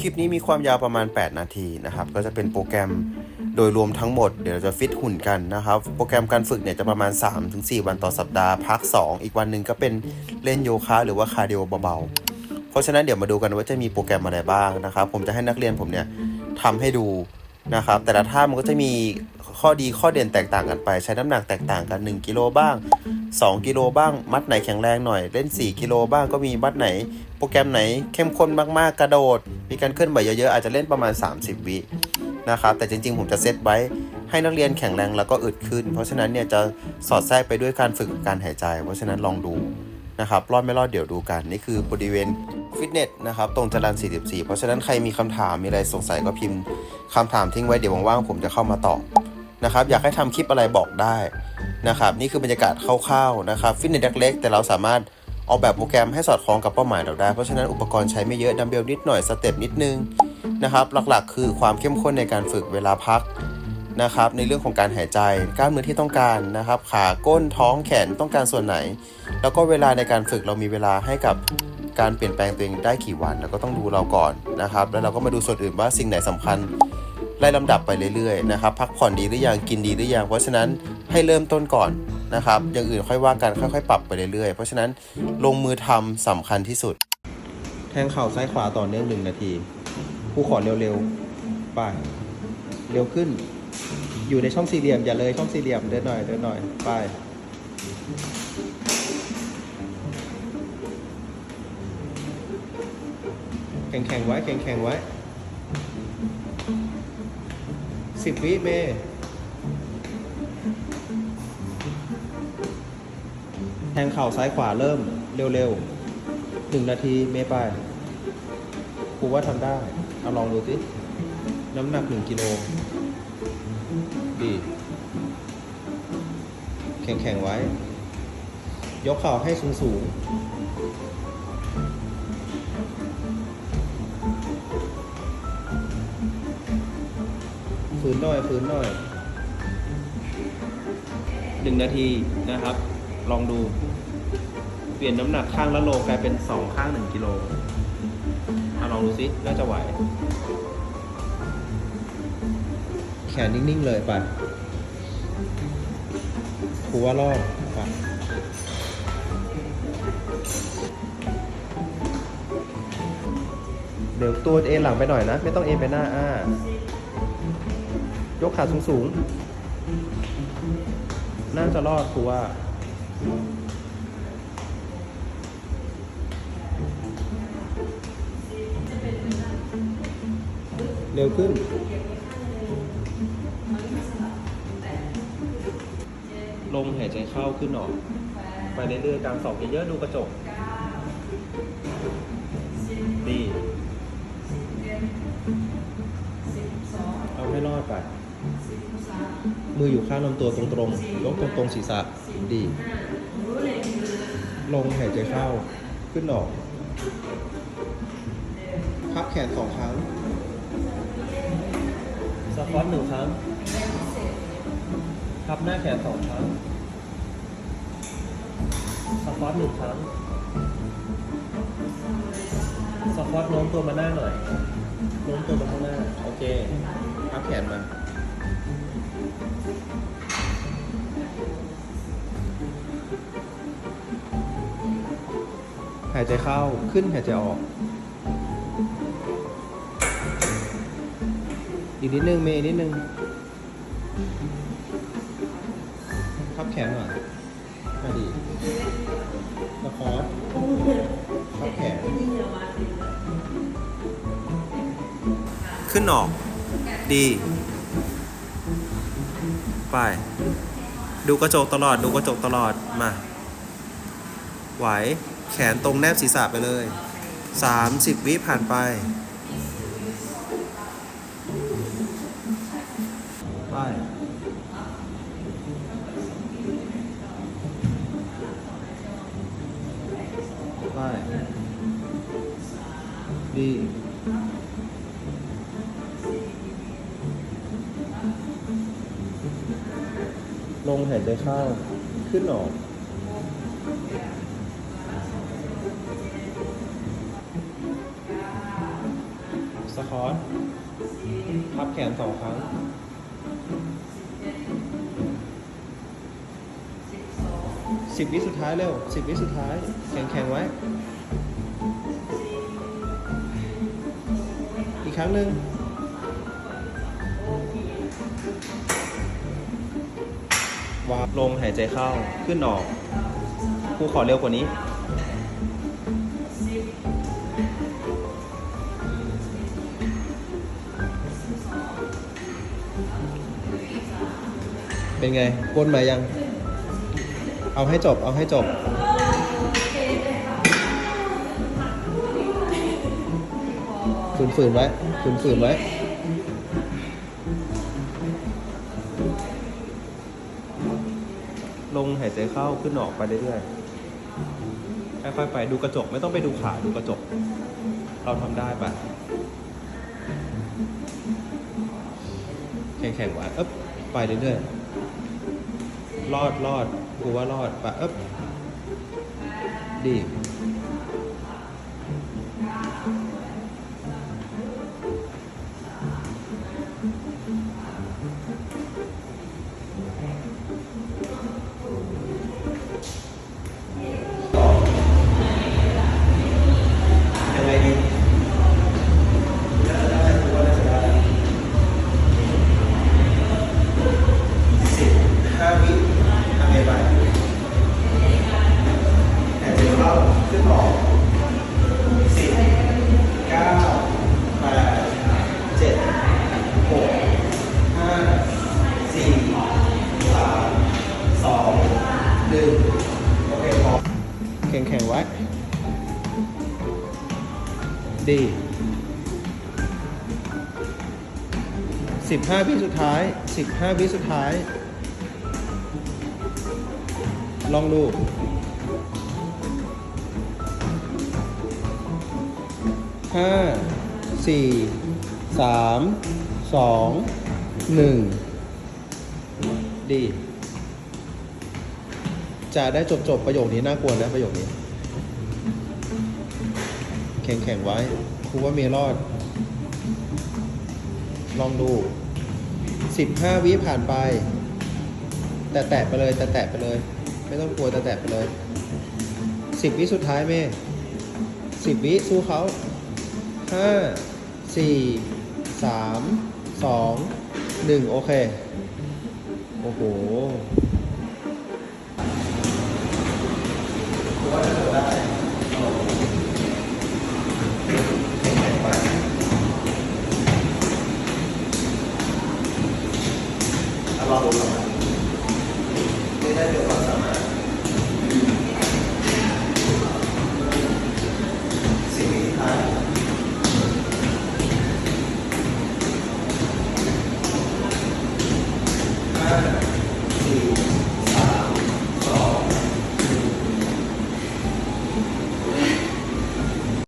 คลิปนี้มีความยาวประมาณ 8 นาทีนะครับ ก็จะเป็นโปรแกรมโดยรวมทั้งหมดเดี๋ยวเราจะฟิตหุ่นกันนะครับ โปรแกรมการฝึกเนี่ยจะประมาณ 3-4 วันต่อสัปดาห์พัก 2 อีกวันหนึ่งก็เป็นเล่นโยคะหรือว่าคาร์ดิโอเบาๆ เพราะฉะนั้นเดี๋ยวมาดูกันว่าจะมีโปรแกรมอะไรบ้างนะครับ ผมจะให้นักเรียนผมเนี่ยทำให้ดูนะครับ แต่ละท่ามันก็จะมี ข้อดีข้อเด่นแตกต่างกันไป ใช้น้ำหนักแตกต่างกัน 1 กิโลบ้าง 2 กิโลบ้าง มัดไหนแข็งแรงหน่อย เล่น 4 กิโลบ้างก็มีมัดไหน โปรแกรมไหนเข้มข้นมากๆ กระโดด มีการเคลื่อนไหวเยอะๆ อาจจะเล่นประมาณ 30 วินะครับ แต่จริงๆ ผมจะเซตไว้ให้นักเรียนแข็งแรงแล้วก็อึดขึ้น เพราะฉะนั้นเนี่ยจะสอดแทรกไปด้วยการฝึกการหายใจ เพราะฉะนั้นลองดูนะครับ รอดไม่รอดเดี๋ยวดูกัน นี่คือบริเวณฟิตเนสนะครับ ตรงจรัญ44 เพราะฉะนั้นใครมีคำถามมีอะไรสงสัยก็พิมพ์คำถามทิ้งไว้เดี๋ยวว่างๆผมจะเข้ามาตอบ นะครับ อยากให้ทำคลิปอะไรบอกได้นะครับ นี่คือบรรยากาศคร่าวๆนะครับฟิตเนสเล็กๆแต่เราสามารถออกแบบโปรแกรมให้สอดคล้องกับเป้าหมายเราได้ เพราะฉะนั้นอุปกรณ์ใช้ไม่เยอะดัมเบลนิดหน่อยสเต็ปนิดนึงนะครับหลักๆ คือความเข้มข้นในการฝึกเวลาพักนะครับในเรื่องของการหายใจกล้ามเนื้อที่ต้องการนะครับ ขาก้นท้องแขนต้องการส่วนไหน แล้วก็เวลาในการฝึกเรามีเวลาให้กับการเปลี่ยนแปลงตัวเองได้กี่วัน แล้วก็ต้องดูเราก่อนนะครับ แล้วเราก็มาดูส่วนอื่นว่าสิ่งไหนสำคัญ ไล่ลำดับไปเรื่อยๆนะครับพักผ่อนดีหรือยังกินดีหรือยังเพราะฉะนั้นให้เริ่มต้นก่อนนะครับอย่างอื่นค่อยว่ากันค่อยๆ ปรับไปเรื่อยๆ เพราะฉะนั้นลงมือทำสำคัญที่สุด แทงเข่าซ้ายขวาต่อเนื่องหนึ่งนาทีผู้ขอเร็วๆไปเร็วขึ้น อยู่ในช่องสี่เหลี่ยมอย่าเลยช่องสี่เหลี่ยมเดินหน่อยเดินหน่อยไปแข็งๆไว้แข็งๆไว้ สิบวิเมแทงเข่าซ้ายขวาเริ่มเร็วๆหนึ่งนาทีเมไปครูว่าทำได้ เอาลองดูสิน้ำหนักหนึ่งกิโลดี แข็งๆไว้ ยกเข่าให้สูงๆ ฝืนหน่อยฝืนหน่อยหนึ่งนาทีนะครับ ลองดู เปลี่ยนน้ำหนักข้างละโลกลายเป็นสองข้างหนึ่งกิโลเอาลองดูสิน่าจะไหว แขนนิ่ง ๆ เลยไปครูว่ารอดไปเดี๋ยวตัวเอ็นหลังไปหน่อยนะ ไม่ต้องเอ็นไปหน้า อ่า ยกขาสูงๆน่าจะรอดครูว่า เร็วขึ้น ลมหายใจเข้าขึ้นออก ไปเรื่อยๆกางสองเยอะๆดูกระจก ดี เอาให้รอดไป มืออยู่ข้างลำตัวตรงๆ ยกตรงๆศีรษะ ดี ลงหายใจเข้า ขึ้นออก พับแขนสองครั้งสควอตหนึ่งครั้ง พับหน้าแขนสองครั้งสควอตหนึ่งครั้งสควอตโน้มตัวมาหน้าหน่อย โน้มตัวมาข้างหน้า โอเค พับแขนมา หายใจเข้าขึ้นหายใจออก อีกนิดนึงเมย์นิดนึงพับแขนหน่อยมาดีแล้วคอร์ทับแขน ขึ้นออก ดี ไป ดูกระจกตลอด ดูกระจกตลอด มา ไหว แขนตรงแนบศีรษะไปเลย 30 วิผ่านไป ไปไปดี ลงหายใจเข้า ขึ้นออก สคอตพับแขนสองครั้ง สิบวิสุดท้ายเร็ว สิบวิสุดท้าย แข็งแข็งไว้ อีกครั้งหนึ่ง วาลงหายใจเข้าขึ้นออกครูขอเร็วกว่านี้เป็นไงก้นมายัง เอาให้จบ เอาให้จบ ฝืนฝืนๆไว้ ฝืนฝืนๆไว้ ลงหายใจเข้าขึ้นออกไปเรื่อยๆค่อยๆไปดูกระจกไม่ต้องไปดูขาดูกระจก เราทำได้ปะแข็งๆไว้เอ๊บไปเรื่อยๆรอดรอดกูว่ารอดปะเอ๊บดี ทำไงไปหายใจเข้าขึ้นออกสิบเก้าแปดเจ็ดหกห้าสี่สามสองหนึ่งโอเคพอแข็งแข็งๆไว้ ดีสิบห้าวิสุดท้ายสิบห้าวิสุดท้าย ลองดูห้าสี่สามสองหนึ่งดี จะได้จบจบประโยคนี้น่ากลัวนะประโยคนี้ แข็งแข็งไว้ครูว่าเมรอด ลองดูสิบห้าวิผ่านไป แต่แตะไปเลยแต่แตะไปเลย ไม่ต้องกลัวตะแตะไปเลยสิบวิสุดท้ายเม่สิบวิสู้เขาห้าสี่สามสองหนึ่งโอเค โอ้โห